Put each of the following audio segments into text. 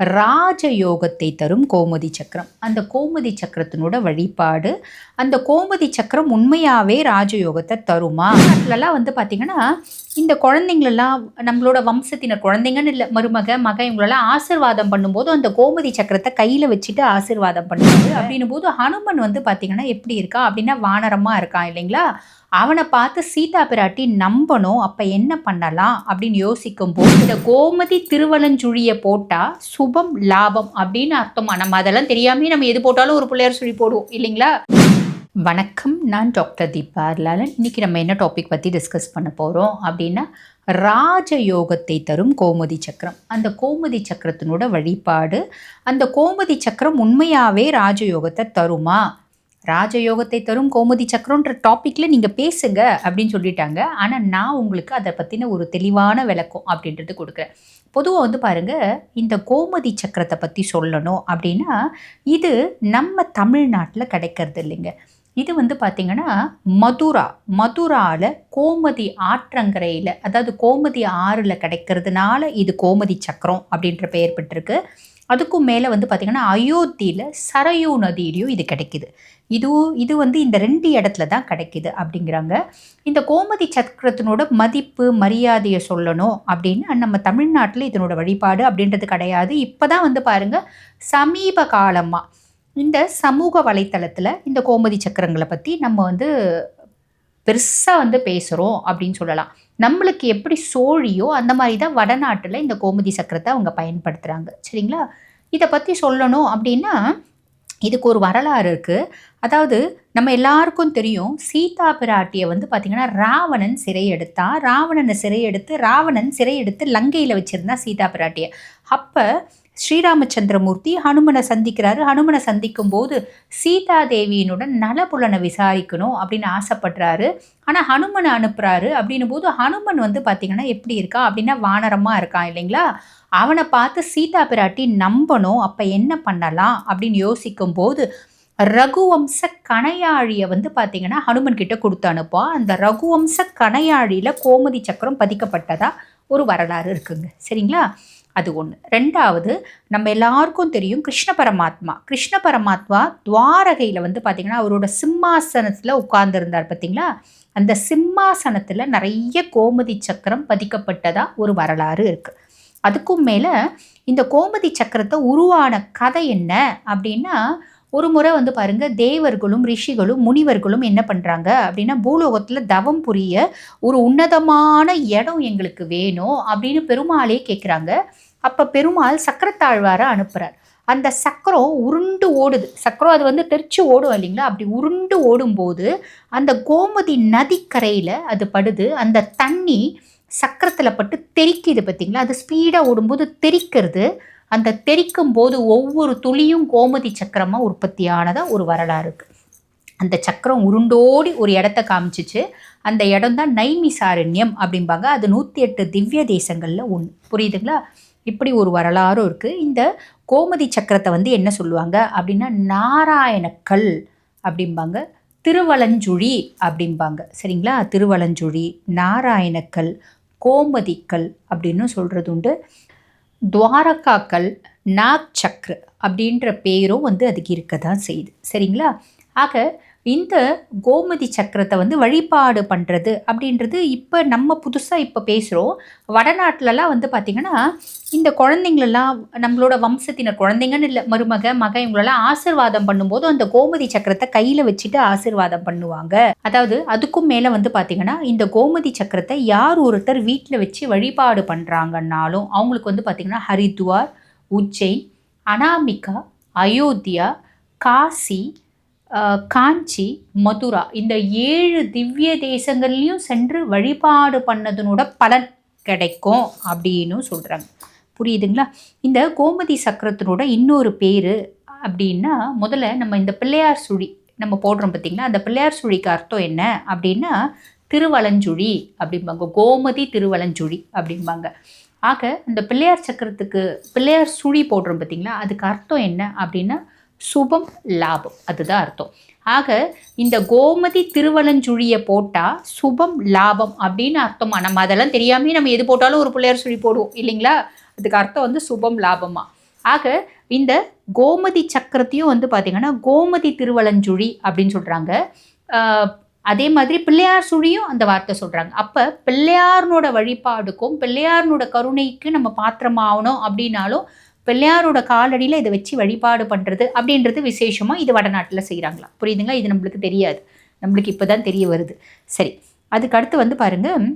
ராஜயோகத்தை தரும் கோமதி சக்கரம். அந்த கோமதி சக்கரத்தினோட வழிபாடு அந்த கோமதி சக்கரம் உண்மையாகவே ராஜயோகத்தை தருமா? அதுலலாம் வந்து பார்த்திங்கன்னா இந்த குழந்தைங்களெல்லாம் நம்மளோட வம்சத்தினர் குழந்தைங்கன்னு இல்லை மருமக மக இவங்களெல்லாம் ஆசிர்வாதம் பண்ணும்போது அந்த கோமதி சக்கரத்தை கையில் வச்சுட்டு ஆசிர்வாதம் பண்ணுவாங்க. அப்படின்னும் போது ஹனுமன் வந்து பார்த்திங்கன்னா எப்படி இருக்கா? அப்படின்னா வானரமாக இருக்கான் இல்லைங்களா? அவனை பார்த்து சீதா பிராட்டி நம்பணும் அப்போ என்ன பண்ணலாம்? அப்படின்னு யோசிக்கும் போது இந்த கோமதி திருவலஞ்சுழியை போட்டால் சுபம் லாபம் அப்படின்னு அர்த்தமா? நம்ம அதெல்லாம் தெரியாமே நம்ம எது போட்டாலும் ஒரு பிள்ளையார் சுழி போடுவோம் இல்லைங்களா? வணக்கம் நான் டாக்டர் தீபா லாலன் இன்னைக்கு நம்ம என்ன டாபிக் பற்றி டிஸ்கஸ் பண்ண போகிறோம் அப்படின்னா ராஜயோகத்தை தரும் கோமதி சக்கரம். அந்த கோமதி சக்கரத்தினோட வழிபாடு அந்த கோமதி சக்கரம் உண்மையாகவே ராஜயோகத்தை தருமா? ராஜயோகத்தை தரும் கோமதி சக்கரன்ற டாப்பிக்கில் நீங்கள் பேசுங்க அப்படின்னு சொல்லிட்டாங்க. ஆனால் நான் உங்களுக்கு அதை பற்றின ஒரு தெளிவான விளக்கம் அப்படின்றது கொடுக்குறேன். பொதுவாக வந்து பாருங்கள் இந்த கோமதி சக்கரத்தை பற்றி சொல்லணும் அப்படின்னா இது நம்ம தமிழ்நாட்டில் கிடைக்கிறது இல்லைங்க. இது வந்து பார்த்திங்கன்னா மதுரா மதுராவில் கோமதி ஆற்றங்கரையில் அதாவது கோமதி ஆறில் கிடைக்கிறதுனால இது கோமதி சக்கரம் அப்படின்ற பெயர் பெற்றிருக்கு. அதுக்கும் மேலே வந்து பார்த்திங்கன்னா அயோத்தியில் சரையூ நதியிலையும் இது கிடைக்கிது. இதுவும் இது வந்து இந்த ரெண்டு இடத்துல தான் கிடைக்கிது அப்படிங்கிறாங்க. இந்த கோமதி சக்கரத்தினோட மதிப்பு மரியாதையை சொல்லணும் அப்படின்னு நம்ம தமிழ்நாட்டில் இதனோட வழிபாடு அப்படின்றது கிடையாது. இப்போ தான் வந்து பாருங்கள் சமீப காலமாக இந்த சமூக வலைத்தளத்தில் இந்த கோமதி சக்கரங்களை பற்றி நம்ம வந்து பெருசாக வந்து பேசுகிறோம் அப்படின்னு சொல்லலாம். நம்மளுக்கு எப்படி சோழியோ அந்த மாதிரி தான் வடநாட்டில் இந்த கோமதி சக்கரத்தை அவங்க பயன்படுத்துகிறாங்க சரிங்களா? இதை பற்றி சொல்லணும் அப்படின்னா இதுக்கு ஒரு வரலாறு இருக்குது அதாவது நம்ம எல்லாருக்கும் தெரியும் சீதா பிராட்டியை வந்து பார்த்திங்கன்னா ராவணன் சிறை எடுத்தான் ராவணனை சிறை எடுத்து ராவணன் சிறை எடுத்து லங்கையில் வச்சுருந்தான் சீதா பிராட்டியை. அப்போ ஸ்ரீராமச்சந்திரமூர்த்தி ஹனுமனை சந்திக்கிறாரு. ஹனுமனை சந்திக்கும் போது சீதா தேவியினுடன் நலபுலனை விசாரிக்கணும் அப்படின்னு ஆசைப்படுறாரு. ஆனால் ஹனுமனை அனுப்புகிறாரு அப்படின்னும் போது ஹனுமன் வந்து பார்த்திங்கன்னா எப்படி இருக்கா அப்படின்னா வானரமாக இருக்கான் இல்லைங்களா? அவனை பார்த்து சீதா பிராட்டி நம்பணும். அப்போ என்ன பண்ணலாம் அப்படின்னு யோசிக்கும் போது ரகுவம்ச கணையாழியை வந்து பார்த்திங்கன்னா ஹனுமன் கிட்ட கொடுத்து அனுப்பா அந்த ரகுவம்ச கணையாழியில் கோமதி சக்கரம் பதிக்கப்பட்டதாக ஒரு வரலாறு இருக்குங்க. சரிங்களா? அது ஒன்று ரெண்டாவது நம்ம எல்லாருக்கும் தெரியும் கிருஷ்ண பரமாத்மா. கிருஷ்ண பரமாத்மா துவாரகையில் வந்து பார்த்திங்கன்னா அவரோட சிம்மாசனத்தில் உட்கார்ந்துருந்தார் பார்த்திங்களா அந்த சிம்மாசனத்தில் நிறைய கோமதி சக்கரம் பதிக்கப்பட்டதாக ஒரு வரலாறு இருக்குது அதுக்கும் மேலே இந்த கோமதி சக்கரத்தை உருவான கதை என்ன அப்படின்னா ஒரு முறை வந்து பாருங்க தேவர்களும் ரிஷிகளும் முனிவர்களும் என்ன பண்ணுறாங்க அப்படின்னா பூலோகத்தில் தவம் புரிய ஒரு உன்னதமான இடம் எங்களுக்கு வேணும் அப்படின்னு பெருமாளே கேட்குறாங்க அப்போ பெருமாள் சக்கரத்தாழ்வாரை அனுப்புகிறார் அந்த சக்கரம் உருண்டு ஓடுது. சக்கரம் அது வந்து தெரிச்சு ஓடும் இல்லைங்களா? அப்படி உருண்டு ஓடும்போது அந்த கோமதி நதிக்கரையில் அது படுது. அந்த தண்ணி சக்கரத்தில் பட்டு தெறிக்குது பார்த்தீங்களா அது ஸ்பீடாக ஓடும்போது தெறிக்கிறது. அந்த தெரிக்கும் போது ஒவ்வொரு துளியும் கோமதி சக்கரமாக உற்பத்தியானதாக ஒரு வரலாறு இருக்குது அந்த சக்கரம் உருண்டோடி ஒரு இடத்த காமிச்சிச்சு. அந்த இடம் தான் நைமிசாரண்யம் அப்படிம்பாங்க. அது நூற்றி எட்டு திவ்ய தேசங்களில் ஒன்று புரியுதுங்களா? இப்படி ஒரு வரலாறும் இருக்குது இந்த கோமதி சக்கரத்தை வந்து என்ன சொல்லுவாங்க அப்படின்னா நாராயணக்கல் அப்படிம்பாங்க. திருவலஞ்சுழி அப்படிம்பாங்க. சரிங்களா? திருவலஞ்சுழி நாராயணக்கல் கோமதிக்கல் அப்படின்னு சொல்கிறது உண்டு. துவாரகாக்கள் நாக் சக்ரு அப்படின்ற பேரும் வந்து அதுக்கு இருக்க தான் செய்யுது. சரிங்களா? ஆக இந்த கோமதி சக்கரத்தை வந்து வழிபாடு பண்ணுறது அப்படின்றது இப்போ நம்ம புதுசாக இப்போ பேசுகிறோம் வடநாட்டிலலாம் வந்து பார்த்திங்கன்னா இந்த குழந்தைங்களெல்லாம் நம்மளோட வம்சத்தினர் குழந்தைங்கன்னு இல்லை மருமக மக இவங்களெல்லாம் ஆசிர்வாதம் பண்ணும்போது அந்த கோமதி சக்கரத்தை கையில் வச்சுட்டு ஆசிர்வாதம் பண்ணுவாங்க. அதாவது அதுக்கும் மேலே வந்து பார்த்திங்கன்னா இந்த கோமதி சக்கரத்தை யார் ஒருத்தர் வீட்டில் வச்சு வழிபாடு பண்ணுறாங்கன்னாலும் அவங்களுக்கு வந்து பார்த்திங்கன்னா ஹரித்வார் உஜ்ஜைன் அனாமிகா அயோத்தியா காசி காஞ்சி மதுரா இந்த ஏழு திவ்ய தேசங்கள்லையும் சென்று வழிபாடு பண்ணதனோட பலன் கிடைக்கும் அப்படின்னு சொல்கிறாங்க புரியுதுங்களா? இந்த கோமதி சக்கரத்தினோட இன்னொரு பேர் அப்படின்னா முதல்ல நம்ம இந்த பிள்ளையார் சுழி நம்ம போடுறோம் பார்த்திங்களா அந்த பிள்ளையார் சுழிக்கு அர்த்தம் என்ன அப்படின்னா திருவலஞ்சுழி அப்படிம்பாங்க. கோமதி திருவலஞ்சுழி அப்படிம்பாங்க. ஆக அந்த பிள்ளையார் சக்கரத்துக்கு பிள்ளையார் சுழி போடுறோம் பார்த்திங்களா அதுக்கு அர்த்தம் என்ன அப்படின்னா சுபம் லாபம். அதுதான் அர்த்தம். ஆக இந்த கோமதி திருவலஞ்சுழியை போட்டால் சுபம் லாபம் அப்படின்னு அர்த்தமா? நம்ம அதெல்லாம் தெரியாமே நம்ம எது போட்டாலும் ஒரு பிள்ளையார் சுழி போடுவோம் இல்லைங்களா? அதுக்கு அர்த்தம் வந்து சுபம் லாபமாக ஆக இந்த கோமதி சக்கரத்தையும் வந்து பார்த்திங்கன்னா கோமதி திருவலஞ்சுழி அப்படின்னு சொல்கிறாங்க அதே மாதிரி பிள்ளையார் சுழியும் அந்த வார்த்தை சொல்கிறாங்க அப்போ பிள்ளையார்னோட வழிபாடுக்கும் பிள்ளையார்னோட கருணைக்கு நம்ம பாத்திரமாகணும் அப்படின்னாலும் பிள்ளையாரோட காலடியில் இதை வச்சு வழிபாடு பண்ணுறது அப்படின்றது விசேஷமாக இது வடநாட்டில் செய்கிறாங்களா புரியுதுங்களா? இது நம்மளுக்கு தெரியாது. நம்மளுக்கு இப்போ தான் தெரிய வருது. சரி அதுக்கு அடுத்து வந்து பாருங்கள்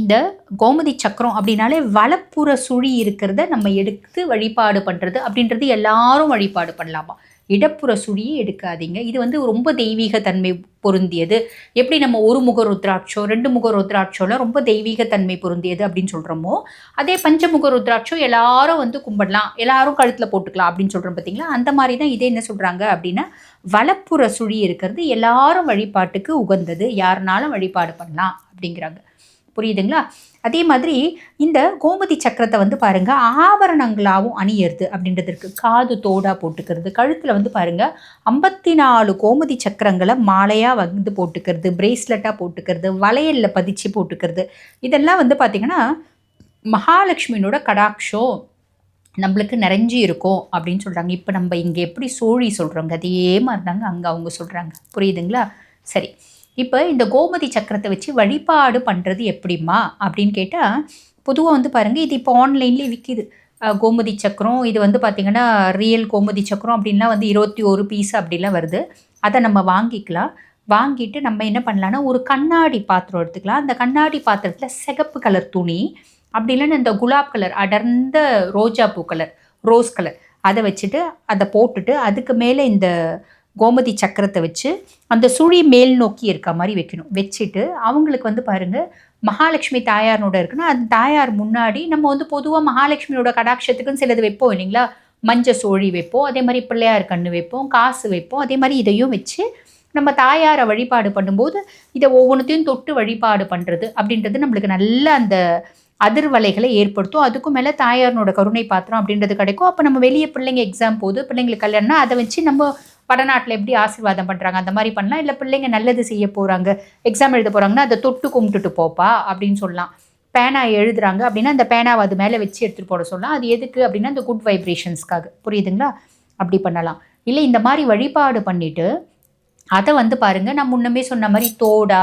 இந்த கோமதி சக்கரம் அப்படின்னாலே வலப்புற சுழி இருக்கிறத நம்ம எடுத்து வழிபாடு பண்ணுறது அப்படின்றது எல்லாரும் வழிபாடு பண்ணலாமா? இடப்புற சுழியே எடுக்காதீங்க. இது வந்து ரொம்ப தெய்வீக தன்மை பொருந்தியது. எப்படி நம்ம ஒரு முக ருத்ராட்சோ ரெண்டு முக ருத்ராட்சோலாம் ரொம்ப தெய்வீக தன்மை பொருந்தியது அப்படின்னு சொல்கிறோமோ அதே பஞ்சமுக ருத்ராட்சோ எல்லாரும் வந்து கும்பிடலாம். எல்லாரும் கழுத்தில் போட்டுக்கலாம் அப்படின்னு சொல்கிறோம் பார்த்தீங்களா அந்த மாதிரி தான் இதே என்ன சொல்கிறாங்க அப்படின்னா வலப்புற சுழி இருக்கிறது எல்லாரும் வழிபாட்டுக்கு உகந்தது. யாருனாலும் வழிபாடு பண்ணலாம் அப்படிங்கிறாங்க. புரியுதுங்களா? அதே மாதிரி இந்த கோமதி சக்கரத்தை வந்து பாருங்கள் ஆபரணங்களாகவும் அணியறது அப்படின்றதுக்கு காது தோடாக போட்டுக்கிறது. கழுத்தில் வந்து பாருங்க ஐம்பத்தி நாலு கோமதி சக்கரங்களை மாலையாக வந்து போட்டுக்கிறது பிரேஸ்லெட்டாக போட்டுக்கிறது வளையலில் பதிச்சு போட்டுக்கிறது. இதெல்லாம் வந்து பார்த்திங்கன்னா மகாலட்சுமியினோட கடாட்சம் நம்மளுக்கு நிறைஞ்சி இருக்கும் அப்படின்னு சொல்கிறாங்க இப்போ நம்ம இங்கே எப்படி சோழி சொல்கிறோங்க அதே மாதிரி தாங்க அங்கே அவங்க சொல்கிறாங்க புரியுதுங்களா? சரி. இப்போ இந்த கோமதி சக்கரத்தை வச்சு வழிபாடு பண்ணுறது எப்படிம்மா? அப்படின்னு கேட்டால் பொதுவாக வந்து பாருங்கள் இது இப்போ ஆன்லைன்லேயே விற்கிது கோமதி சக்கரம் இது வந்து பார்த்திங்கன்னா ரியல் கோமதி சக்கரம் அப்படின்லாம் வந்து இருபத்தி ஒரு பீஸ் அப்படிலாம் வருது. அதை நம்ம வாங்கிக்கலாம். வாங்கிட்டு நம்ம என்ன பண்ணலான்னா ஒரு கண்ணாடி பாத்திரம் எடுத்துக்கலாம். அந்த கண்ணாடி பாத்திரத்தில் சிகப்பு கலர் துணி அப்படி இல்லைன்னா இந்த குலாப் கலர் அடர்ந்த ரோஜா பூ கலர் ரோஸ் கலர் அதை வச்சுட்டு அதை போட்டுட்டு அதுக்கு மேலே இந்த கோமதி சக்கரத்தை வச்சு அந்த சுழி மேல் நோக்கி இருக்க மாதிரி வைக்கணும். வச்சுட்டு அவங்களுக்கு வந்து பாருங்கள் மகாலட்சுமி தாயார்னோட இருக்குன்னா அந்த தாயார் முன்னாடி நம்ம வந்து பொதுவாக மகாலட்சுமியோட கடாட்சத்துக்குன்னு சிலது வைப்போம் இல்லைங்களா? மஞ்ச சோழி வைப்போம் அதே மாதிரி பிள்ளையார் கண்ணு வைப்போம் காசு வைப்போம் அதே மாதிரி இதையும் வச்சு நம்ம தாயாரை வழிபாடு பண்ணும்போது இதை ஒவ்வொன்றத்தையும் தொட்டு வழிபாடு பண்ணுறது அப்படின்றது நம்மளுக்கு நல்ல அந்த அதிர்வலைகளை ஏற்படுத்தும். அதுக்கும் மேலே தாயாரனோட கருணை பாத்திரம் அப்படின்றது கிடைக்கும். அப்போ நம்ம வெளியே பிள்ளைங்க எக்ஸாம் போது பிள்ளைங்களுக்கு கல்யாணம்னா அதை வச்சு நம்ம வடநாட்டில் எப்படி ஆசீர்வாதம் பண்ணுறாங்க அந்த மாதிரி பண்ணலாம் இல்லை பிள்ளைங்க நல்லது செய்ய போகிறாங்க எக்ஸாம் எழுத போகிறாங்கன்னா அதை தொட்டு கும்பிட்டுட்டு போப்பா அப்படின்னு சொல்லலாம். பேனா எழுதுறாங்க அப்படின்னா அந்த பேனாவை அது மேலே வச்சு எடுத்துகிட்டு போட சொல்லலாம். அது எதுக்கு அப்படின்னா அந்த குட் வைப்ரேஷன்ஸ்க்காக புரியுதுங்களா? அப்படி பண்ணலாம். இல்லை இந்த மாதிரி வழிபாடு பண்ணிவிட்டு அதை வந்து பாருங்கள் நான் முன்னமே சொன்ன மாதிரி தோடா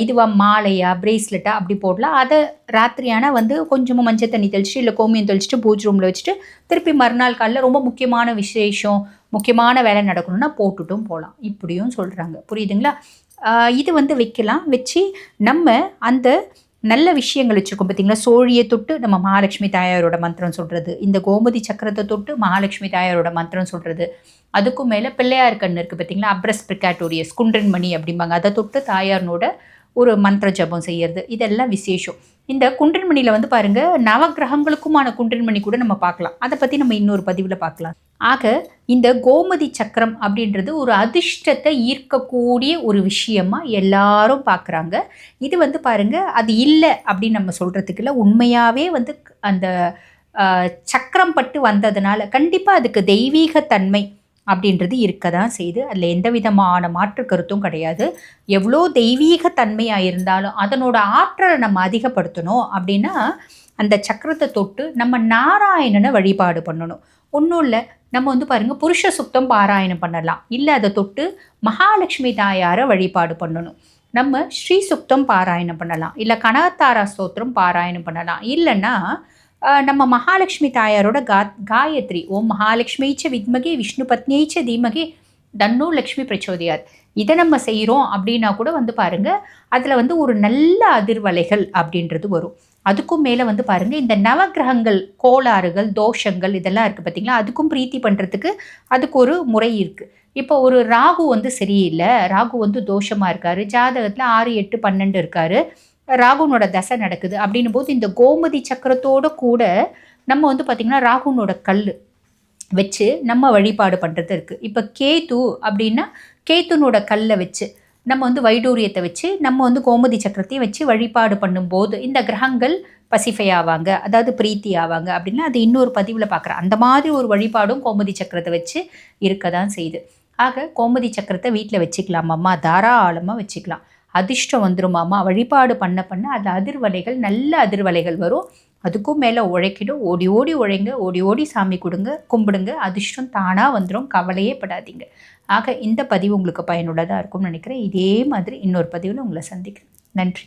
இதுவா மாலையா பிரேஸ்லெட்டா அப்படி போடலாம். அதை ராத்திரியான வந்து கொஞ்சமாக மஞ்சள் தண்ணி தெளிச்சுட்டு இல்லை கோமியம் தெளிச்சுட்டு பூஜை ரூமில் வச்சுட்டு திருப்பி மறுநாள் காலையில் ரொம்ப முக்கியமான விசேஷம் முக்கியமான வேலை நடக்கணும்னா போட்டுட்டும் போகலாம் இப்படியும் சொல்கிறாங்க புரியுதுங்களா? இது வந்து வைக்கலாம். வச்சு நம்ம அந்த நல்ல விஷயங்கள் வச்சுருக்கோம். பார்த்தீங்களா சோழியை தொட்டு நம்ம மகாலட்சுமி தாயாரோட மந்திரம் சொல்கிறது இந்த கோமதி சக்கரத்தை தொட்டு மகாலட்சுமி தாயாரோட மந்திரம் சொல்கிறது அதுக்கும் மேலே பிள்ளையார் கண் இருக்குது பார்த்தீங்களா அப்ரஸ் பிரிகாட்டோரியஸ் குண்டன்மணி அப்படிம்பாங்க. அதை தொட்டு தாயாரனோட ஒரு மந்திர ஜபம் செய்கிறது இதெல்லாம் விசேஷம். இந்த குன்றன்மணியில் வந்து பாருங்கள் நவகிரகங்களுக்குமான குன்றன்மணி கூட நம்ம பார்க்கலாம். அதை பற்றி நம்ம இன்னொரு பதிவில் பார்க்கலாம். ஆக இந்த கோமதி சக்கரம் அப்படின்றது ஒரு அதிர்ஷ்டத்தை ஈர்க்கக்கூடிய ஒரு விஷயமா எல்லாரும் பார்க்குறாங்க. இது வந்து பாருங்க அது இல்லை அப்படின்னு நம்ம சொல்கிறதுக்குள்ள உண்மையாகவே வந்து அந்த சக்கரம் பட்டு வந்ததுனால கண்டிப்பாக அதுக்கு தெய்வீகத்தன்மை அப்படின்றது இருக்க தான் செய்யுது அதில் எந்த விதமான மாற்று கருத்தும் கிடையாது. எவ்வளோ தெய்வீக தன்மையாக இருந்தாலும் அதனோட ஆற்றலை நம்ம அதிகப்படுத்தணும் அப்படின்னா அந்த சக்கரத்தை தொட்டு நம்ம நாராயணனை வழிபாடு பண்ணணும். ஒன்றும் இல்லை நம்ம வந்து பாருங்கள் புருஷ சுத்தம் பாராயணம் பண்ணலாம். இல்லை அதை தொட்டு மகாலட்சுமி தாயாரை வழிபாடு பண்ணணும். நம்ம ஸ்ரீ சுத்தம் பாராயணம் பண்ணலாம். இல்லை கனகத்தாரா ஸ்தோத்திரம் பாராயணம் பண்ணலாம். இல்லைன்னா நம்ம மகாலட்சுமி தாயாரோட கா காயத்ரி ஓம் மகாலட்சுமிச்ச வித்மகே விஷ்ணு பத்னியைச்ச தீமகே தன்னு லக்ஷ்மி பிரச்சோதியார் இதை நம்ம செய்கிறோம் அப்படின்னா கூட வந்து பாருங்கள் அதில் வந்து ஒரு நல்ல அதிர்வலைகள் அப்படின்றது வரும் அதுக்கும் மேலே வந்து பாருங்கள் இந்த நவகிரகங்கள் கோளாறுகள் தோஷங்கள் இதெல்லாம் இருக்குது பார்த்தீங்களா அதுக்கும் பிரீத்தி பண்ணுறதுக்கு அதுக்கு ஒரு முறை இருக்குது இப்போ ஒரு ராகு வந்து சரியில்லை ராகு வந்து தோஷமாக இருக்கார் ஜாதகத்தில் ஆறு எட்டு பன்னெண்டு இருக்கார் ராகுனோட தசை நடக்குது அப்படின்னும் போது இந்த கோமதி சக்கரத்தோட கூட நம்ம வந்து பார்த்திங்கன்னா ராகுனோட கல் வச்சு நம்ம வழிபாடு பண்ணுறது இருக்குது இப்போ கேத்து அப்படின்னா கேத்துனோட கல்லை வச்சு நம்ம வந்து வைடூரியத்தை வச்சு நம்ம வந்து கோமதி சக்கரத்தையும் வச்சு வழிபாடு பண்ணும்போது இந்த கிரகங்கள் பசிஃபை ஆவாங்க. அதாவது பிரீத்தி ஆவாங்க அப்படின்னா அது இன்னொரு பதிவில் பார்க்குறேன் அந்த மாதிரி ஒரு வழிபாடும் கோமதி சக்கரத்தை வச்சு இருக்க தான் செய்யுது. ஆக கோமதி சக்கரத்தை வீட்டில் வச்சுக்கலாமாம்மா தாராளமாக வச்சுக்கலாம். அதிர்ஷ்டம் வந்துருமாமா? வழிபாடு பண்ண பண்ண அது அதிர்வலைகள் நல்ல அதிர்வலைகள் வரும். அதுக்கும் மேலே உழைக்கிடும். ஓடி ஓடி உழைங்க ஓடி ஓடி சாமி கொடுங்க கும்பிடுங்க. அதிர்ஷ்டம் தானாக வந்துடும் கவலையே படாதீங்க. ஆக இந்த பதிவு உங்களுக்கு பயனுள்ளதாக இருக்கும்னு நினைக்கிறேன். இதே மாதிரி இன்னொரு பதிவில் உங்களை சந்திக்கிறேன். நன்றி.